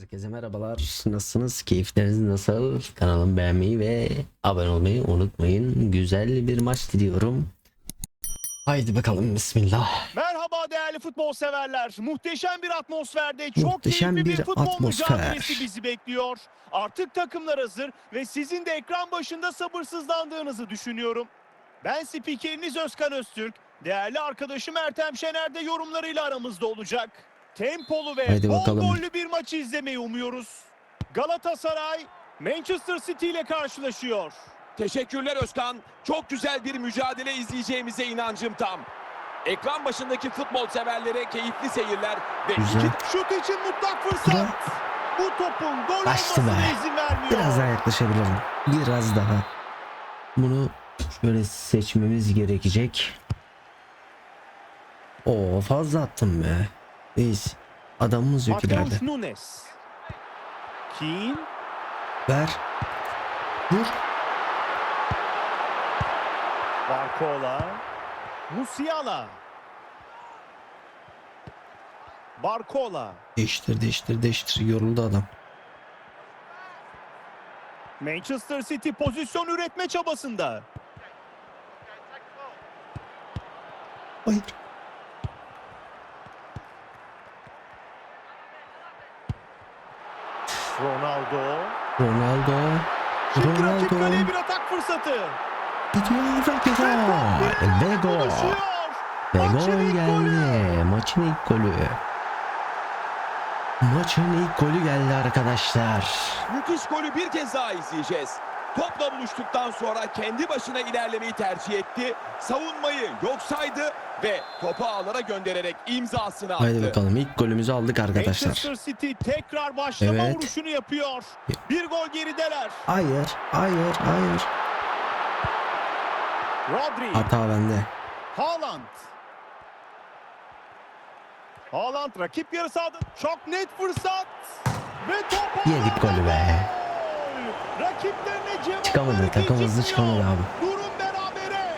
Herkese merhabalar. Nasılsınız? Keyifleriniz nasıl? Kanalımı beğenmeyi ve abone olmayı unutmayın. Güzel bir maç diliyorum. Haydi bakalım bismillah. Merhaba değerli futbol severler. Muhteşem bir atmosferde çok Muhteşem keyifli bir, bir futbol atmosfer. mücadelesi bizi bekliyor. Artık takımlar hazır ve sizin de ekran başında sabırsızlandığınızı düşünüyorum. Ben spikeriniz Özkan Öztürk. Değerli arkadaşım Ertem Şener de yorumlarıyla aramızda olacak. Tempolu ve Haydi bol bakalım. gollü bir maçı izlemeyi umuyoruz. Galatasaray Manchester City ile karşılaşıyor. Teşekkürler Özkan. Çok güzel bir mücadele izleyeceğimize inancım tam. Ekran başındaki futbol severlere keyifli seyirler ve Güzel. iki Şut için mutlak fırsat. Güzel. Bu topun gol Açtı olmasına be. izin vermiyor. Biraz daha yaklaşabilirim. Biraz daha. Bunu şöyle seçmemiz gerekecek. Oo fazla attım be. Reis. Adamımız yok ileride. Nunes. Ver. Vur. Barcola. Musiala. Barcola. Değiştir değiştir değiştir. Yoruldu adam. Manchester City pozisyon üretme çabasında. Hayır. Ronaldo. Ronaldo. Şimdi rakip Ronaldo. kaleye bir atak fırsatı. Gidiyor gol. Ve gol. Ve gol geldi. Maçın ilk golü. Maçın ilk golü geldi arkadaşlar. müthiş golü bir kez daha izleyeceğiz. Topla buluştuktan sonra kendi başına ilerlemeyi tercih etti. Savunmayı yok saydı ve topu ağlara göndererek imzasını attı. Haydi bakalım ilk golümüzü aldık arkadaşlar. Manchester City tekrar başlama Evet. vuruşunu yapıyor. Bir gol gerideler. Hayır, hayır, hayır. Rodri. Hata bende. Haaland. Haaland rakip yarı sahada çok net fırsat. Ve top Yedik golü be. Çıkamadı, takım hızlı çıkamadı abi. Durum berabere.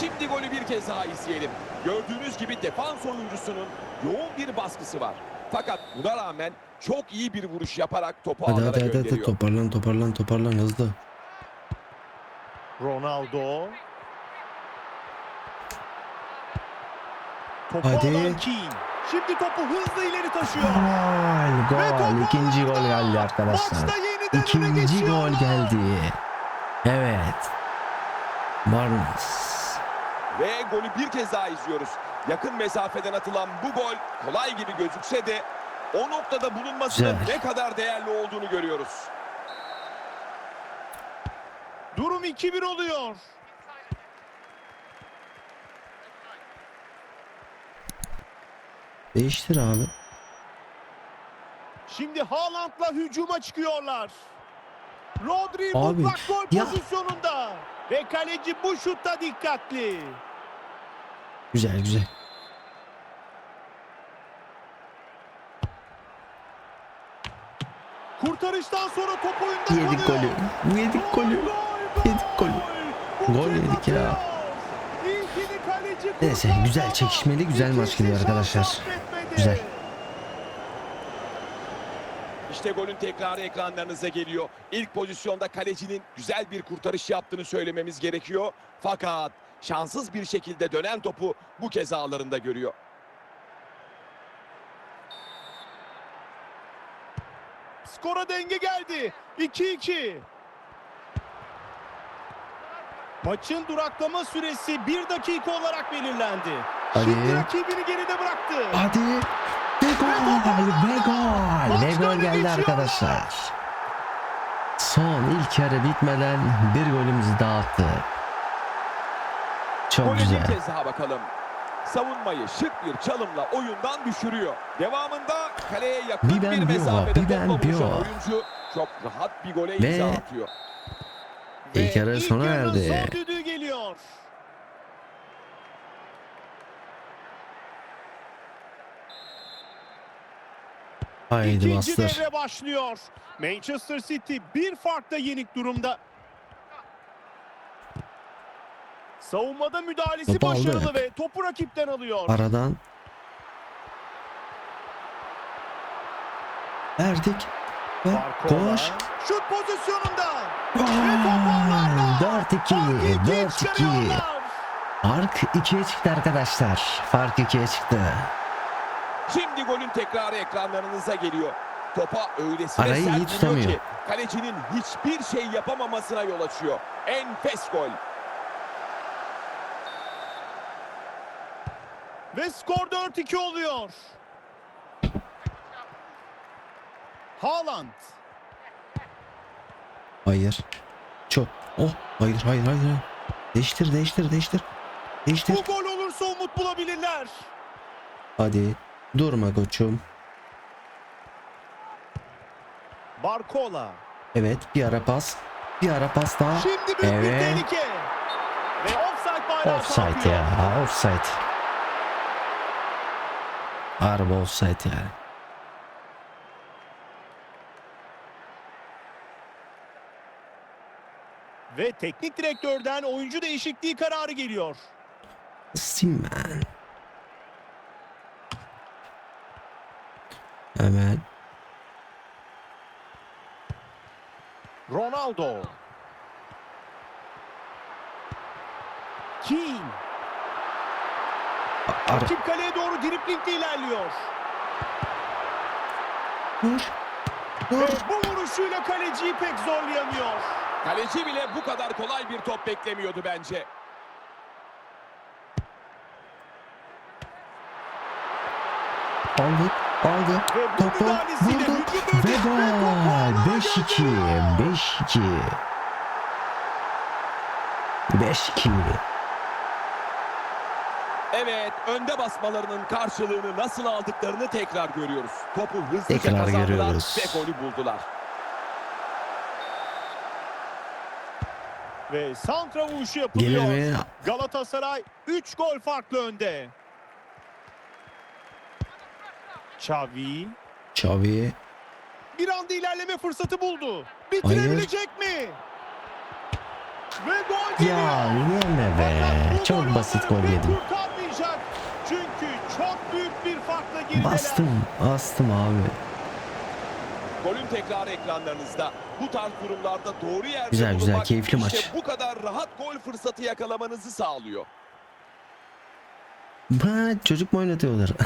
Şimdi golü bir kez daha izleyelim. Gördüğünüz gibi defans oyuncusunun yoğun bir baskısı var. Fakat buna rağmen çok iyi bir vuruş yaparak topu Hadi hadi hadi, hadi toparlan toparlan toparlan hızlı. Ronaldo. Topu Hadi. alan Keane. Şimdi topu hızlı ileri taşıyor. Gol, gol. İkinci gol geldi arkadaşlar. İkinci gol geldi. Evet. Barnes. Ve golü bir kez daha izliyoruz. Yakın mesafeden atılan bu gol kolay gibi gözükse de o noktada bulunmasının Güzel. ne kadar değerli olduğunu görüyoruz. Durum 2-1 oluyor. Değiştir abi. Şimdi Haaland'la hücuma çıkıyorlar. Rodri Abi, mutlak gol ya- pozisyonunda. Ve kaleci bu şutta dikkatli. Güzel güzel. Kurtarıştan sonra top oyunda Yedik kalıyor. golü. Yedik golü. Yedik golü. Gol yedik ya. Neyse, güzel, çekişmeli, güzel maç gidiyor arkadaşlar. Güzel. İşte golün tekrarı ekranlarınıza geliyor. İlk pozisyonda kalecinin güzel bir kurtarış yaptığını söylememiz gerekiyor. Fakat şanssız bir şekilde dönen topu bu kez ağlarında görüyor. Skora denge geldi. 2-2. Maçın duraklama süresi 1 dakika olarak belirlendi. Hadi. Şimdi rakibini geride bıraktı. Hadi. Ve gol. Ve gol. Ve gol geldi arkadaşlar. Son ilk yarı bitmeden bir golümüzü dağıttı. Çok Gole güzel. bir kez daha bakalım. Savunmayı şık bir çalımla oyundan düşürüyor. Devamında kaleye yakın Bir ben bir bir mesafede bir ben topla bir buluşan o. oyuncu çok rahat bir gole Ve- imza atıyor. İlk yarı sona erdi. Haydi İkinci bastır. devre başlıyor. Manchester City bir farkla yenik durumda. Savunmada müdahalesi Topu aldı. başarılı ve topu rakipten alıyor. Aradan Verdik. Koş. Şut pozisyonunda. Ağlarda. 4-2. Farkı ikiye 4-2. çıkarıyorlar. Fark 2'ye çıktı arkadaşlar. Fark 2'ye çıktı. Şimdi golün tekrarı ekranlarınıza geliyor. Topa öylesine Arayı iyi sert vuruyor tutamıyor. ki kalecinin hiçbir şey yapamamasına yol açıyor. Enfes gol. Ve skor 4-2 oluyor. Haaland. Hayır. Çok. Oh. Hayır hayır hayır. Değiştir değiştir değiştir. Değiştir. Bu gol olursa umut bulabilirler. Hadi. Durma koçum. Barcola. Evet bir ara pas. Bir ara pas daha. Şimdi büyük bir Evet. tehlike. Ve offside bayrağı Offside ya. Offside. Harbi offside yani. Ve teknik direktörden oyuncu değişikliği kararı geliyor. Simmen. Hemen. Ronaldo. Keane. Rakip kaleye doğru driplingle ilerliyor. Vur. Ve Vur. bu vuruşuyla kaleciyi pek zorlayamıyor. Kaleci bile bu kadar kolay bir top beklemiyordu bence. Aldı. Bu Topu vurdu. Ve gol. topu 5-2. gönderiyor. 5-2. 5-2. Evet, önde basmalarının karşılığını nasıl aldıklarını tekrar görüyoruz. Topu hızlıca Tekrar kazandılar görüyoruz. ve golü buldular. Ve santra vuruşu yapılıyor. Gelir mi? Galatasaray 3 gol farklı önde. Xavi Xavi. bir anda ilerleme fırsatı buldu. Bitirebilecek mi? Ve gol geliyor. Ya yeme be. Fakat Çok basit gol yedim. Çünkü çok büyük bir farkla gerideler. Bastım. Bastım abi. Golün tekrarı ekranlarınızda. Bu tarz durumlarda doğru yerde Güzel, güzel, keyifli işte maç. bu kadar rahat gol fırsatı yakalamanızı sağlıyor. Ha, çocuk mu oynatıyorlar?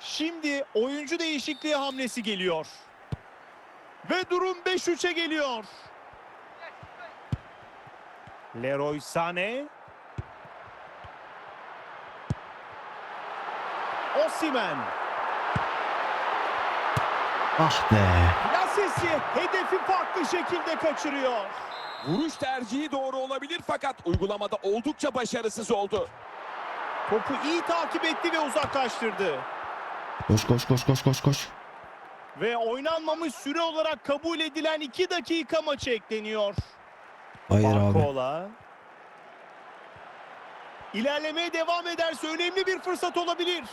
Şimdi oyuncu değişikliği hamlesi geliyor. Ve durum 5-3'e geliyor. Leroy Sané. Osimhen. ah be. Lasesi hedefi farklı şekilde kaçırıyor. Vuruş tercihi doğru olabilir fakat uygulamada oldukça başarısız oldu. Topu iyi takip etti ve uzaklaştırdı. Koş koş koş koş koş koş. Ve oynanmamış süre olarak kabul edilen 2 dakika maçı ekleniyor. Hayır abi. Barcola. İlerlemeye devam ederse önemli bir fırsat olabilir.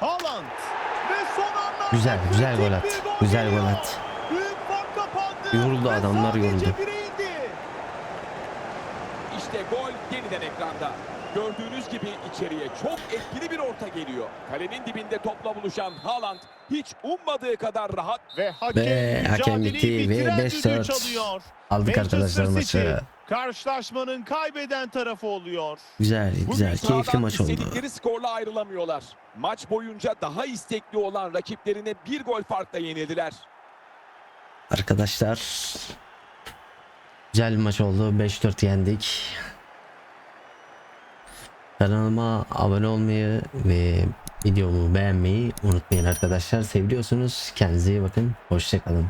Haaland. Ve son Güzel güzel gol at. Güzel gol at. Yoruldu adamlar, yoruldu. İşte gol yeniden ekranda. Gördüğünüz gibi içeriye çok etkili bir orta geliyor. Kalenin dibinde topla buluşan Haaland hiç ummadığı kadar rahat Ve hakem Ve hakem bitti ve bitiren 5-4. düdüğü çalıyor. Aldık arkadaşlar maçı. karşılaşmanın kaybeden tarafı oluyor. Güzel Bugün güzel keyifli sahadan maç oldu. istedikleri skorla ayrılamıyorlar. Maç boyunca daha istekli olan rakiplerine bir gol farkla yenildiler. Arkadaşlar güzel bir maç oldu. 5-4 yendik. Kanalıma abone olmayı ve videomu beğenmeyi unutmayın arkadaşlar. Seviyorsunuz. Kendinize iyi bakın. Hoşçakalın.